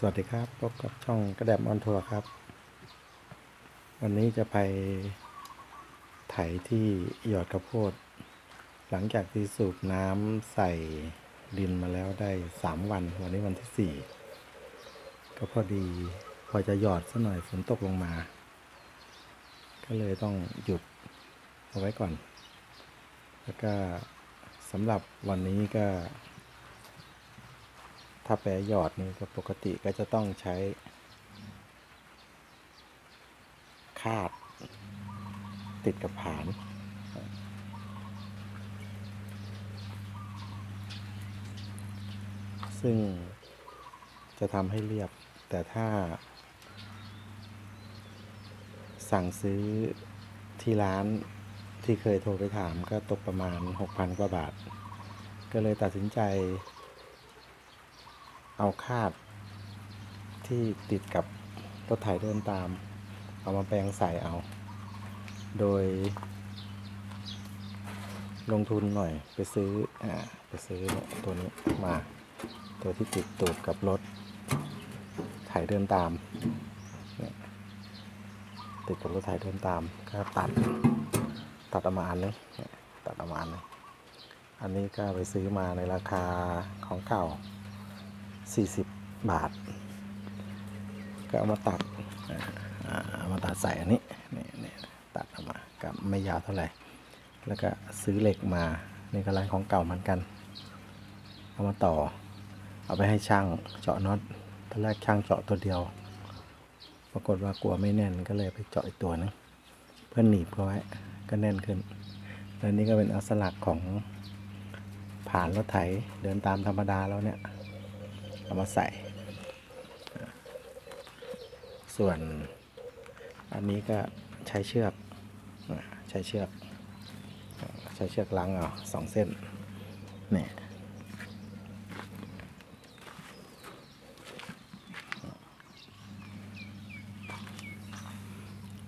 สวัสดีครับพบกับช่องกระแดมออนทัวร์ครับ วันนี้จะไปไถที่หยอดข้าวโพด หลังจากที่สูบน้ำใส่ดินมาแล้วได้สามวัน วันนี้วันที่สี่ก็พอดีพอจะหยอดสักหน่อยฝนตกลงมา ก็เลยต้องหยุดเอาไว้ก่อน แล้วก็สำหรับวันนี้ก็ ถ้าแปรหยอดนี่ก็ปกติก็จะต้องใช้ คาด ติดกับผานซึ่งจะทำให้เรียบ แต่ถ้า สั่งซื้อที่ร้านที่เคยโทรไปถามก็ตกประมาณ 6,000 กว่าบาท ก็เลยตัดสินใจ เอาคาดที่ติดกับรถไถเดินตาม เอามาแปลงใส่เอา โดย ลงทุนหน่อยไปซื้ออ่าไปซื้อตัวนี้มา ตัวที่ติดตูดกับรถไถเดินตาม ติดกับรถไถเดินตามก็ตัดตัดออกมาอันนึงเนี่ยตัดออกมาอันนึงอันนี้ก็ไปซื้อมาในราคาของเก่า 40 บาท ก็เอามาตัดเอามาตัดใส่อันนี้นี่นี่ตัดออกมาก็ไม่ยาวเท่าไหร่ แล้วก็ซื้อเหล็กมานี่ก็ร้านของเก่าเหมือนกัน เอามาต่อ เอาไปให้ช่างเจาะน็อตตอนแรกช่างเจาะตัวเดียว ปรากฏว่ากลัวไม่แน่นก็เลยไปเจาะอีกตัวนึงเพื่อหนีบเขาไว้ก็แน่นขึ้นแล้วนี่ก็เป็นอักษลักของผ่านรถไถเดินตามธรรมดาแล้วเนี่ย เอามาใส่ ส่วนอันนี้ก็ใช้เชือกใช้เชือก ใช้เชือกล้างเอาสองเส้นเนี่ย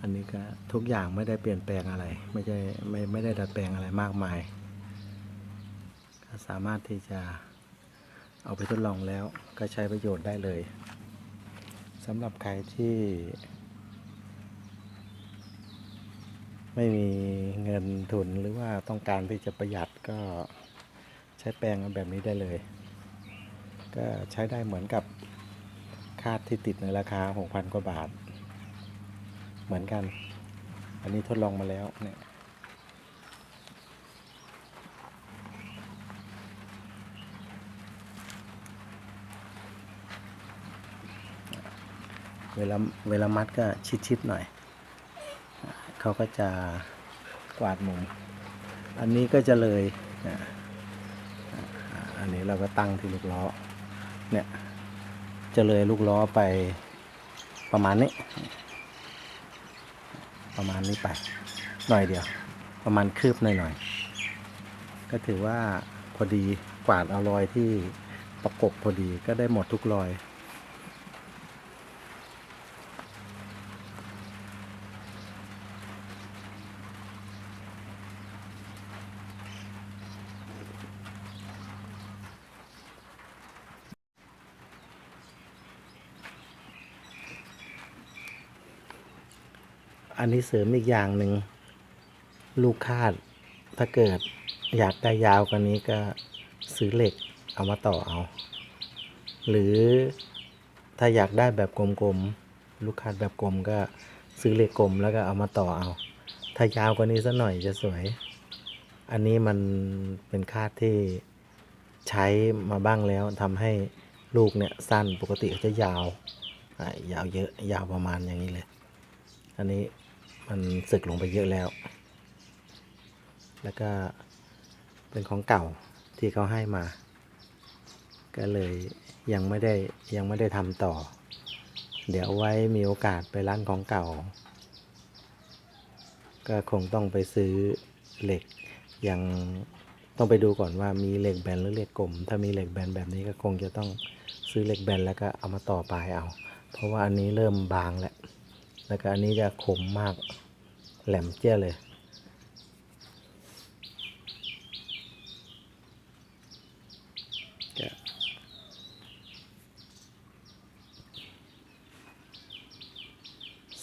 อันนี้ก็ทุกอย่างไม่ได้เปลี่ยนแปลงอะไร ไม่ใช่ไม่ไม่ได้ดัดแปลงอะไรมากมาย ก็สามารถที่จะ เอาไปทดลองแล้วก็ใช้ประโยชน์ได้เลยสำหรับใครที่ ไม่มีเงินทุนหรือว่าต้องการที่จะประหยัดก็ใช้แปลงแบบนี้ได้เลย ก็ใช้ได้เหมือนกับคาดที่ติดในราคา 6,000 กว่าบาท เหมือนกัน อันนี้ทดลองมาแล้วเนี่ย เวลาเวลามัดก็ชิดๆหน่อย เขาก็จะกวาดมุม อันนี้ก็จะเลย อันนี้เราก็ตั้งที่ลูกล้อ เนี่ย จะเลยลูกล้อไปประมาณนี้ ประมาณนี้ไป หน่อยเดียว ประมาณคืบหน่อยๆ ก็ถือว่าพอดีกวาดเอารอยที่ประกบพอดีก็ได้หมดทุกรอย อันนี้เสริมอีกอย่างหนึ่งลูกคาดถ้าเกิดอยากได้ยาวกว่านี้ก็ซื้อเหล็กเอามาต่อเอา หรือถ้าอยากได้แบบกลมๆลูกคาดแบบกลมก็ซื้อเหล็กกลมแล้วก็เอามาต่อเอา ถ้ายาวกว่านี้สักหน่อยจะสวย อันนี้มันเป็นคาดที่ใช้มาบ้างแล้วทำให้ลูกเนี่ยสั้นปกติเขาจะยาว ยาวเยอะยาวประมาณอย่างนี้เลย อันนี้ มันสึกลงไปเยอะแล้ว แล้วก็เป็นของเก่าที่เขาให้มา ก็เลยยังไม่ได้ยังไม่ได้ทำต่อ เดี๋ยวไว้มีโอกาสไปร้านของเก่า ก็คงต้องไปซื้อเหล็กยังต้องไปดูก่อนว่ามีเหล็กแบนหรือเหล็กกลม ถ้ามีเหล็กแบนแบบนี้ก็คงจะต้องซื้อเหล็กแบนแล้วก็เอามาต่อปลายเอา เพราะว่าอันนี้เริ่มบางแล้ว แล้วก็อันนี้จะคมมากแหลมเจี้ยเลย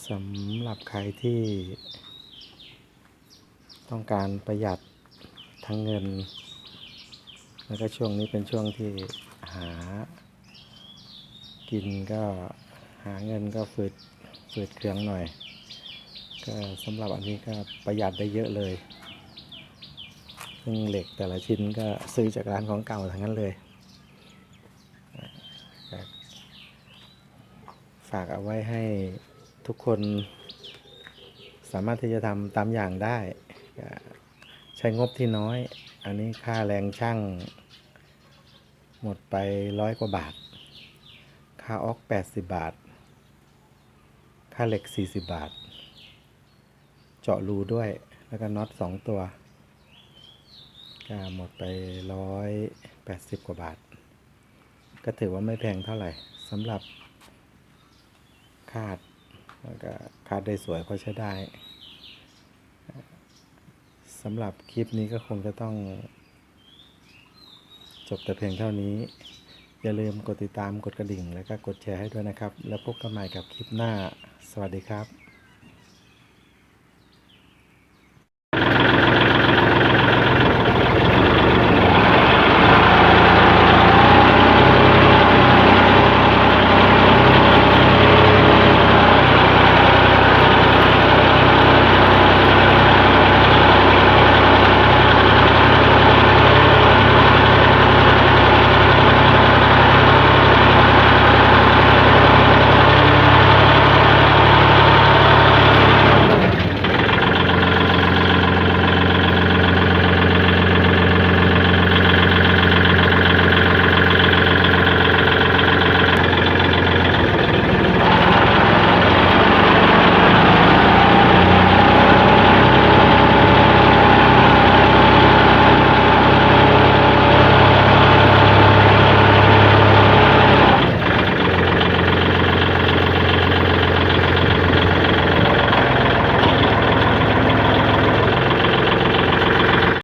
สำหรับใครที่ ต้องการประหยัดทั้งเงิน แล้วก็ช่วงนี้เป็นช่วงที่หา กินก็หาเงินก็ฝืด ฝืดเครื่องหน่อย ก็สำหรับอันนี้ก็ประหยัดได้เยอะเลย ซึ่งเหล็กแต่ละชิ้นก็ซื้อจากร้านของเก่าทั้งนั้นเลย ฝากเอาไว้ให้ทุกคนสามารถที่จะทำตามอย่างได้ ใช้งบที่น้อย อันนี้ค่าแรงช่างหมดไปร้อยกว่าบาท ค่าออก 80 บาท ค่าเหล็ก 40 บาท เจาะรูด้วย แล้วก็น็อต 2 ตัว ก็หมดไป 180 กว่าบาท ก็ถือว่าไม่แพงเท่าไหร่สำหรับคาด แล้วก็คาดได้สวยพอใช้ได้สำหรับคลิปนี้ก็คงจะต้องจบแต่เพียงเท่านี้ อย่าลืมกดติดตามกดกระดิ่ง แล้วก็กดแชร์ให้ด้วยนะครับ แล้วพบกันใหม่กับคลิปหน้า สวัสดีครับ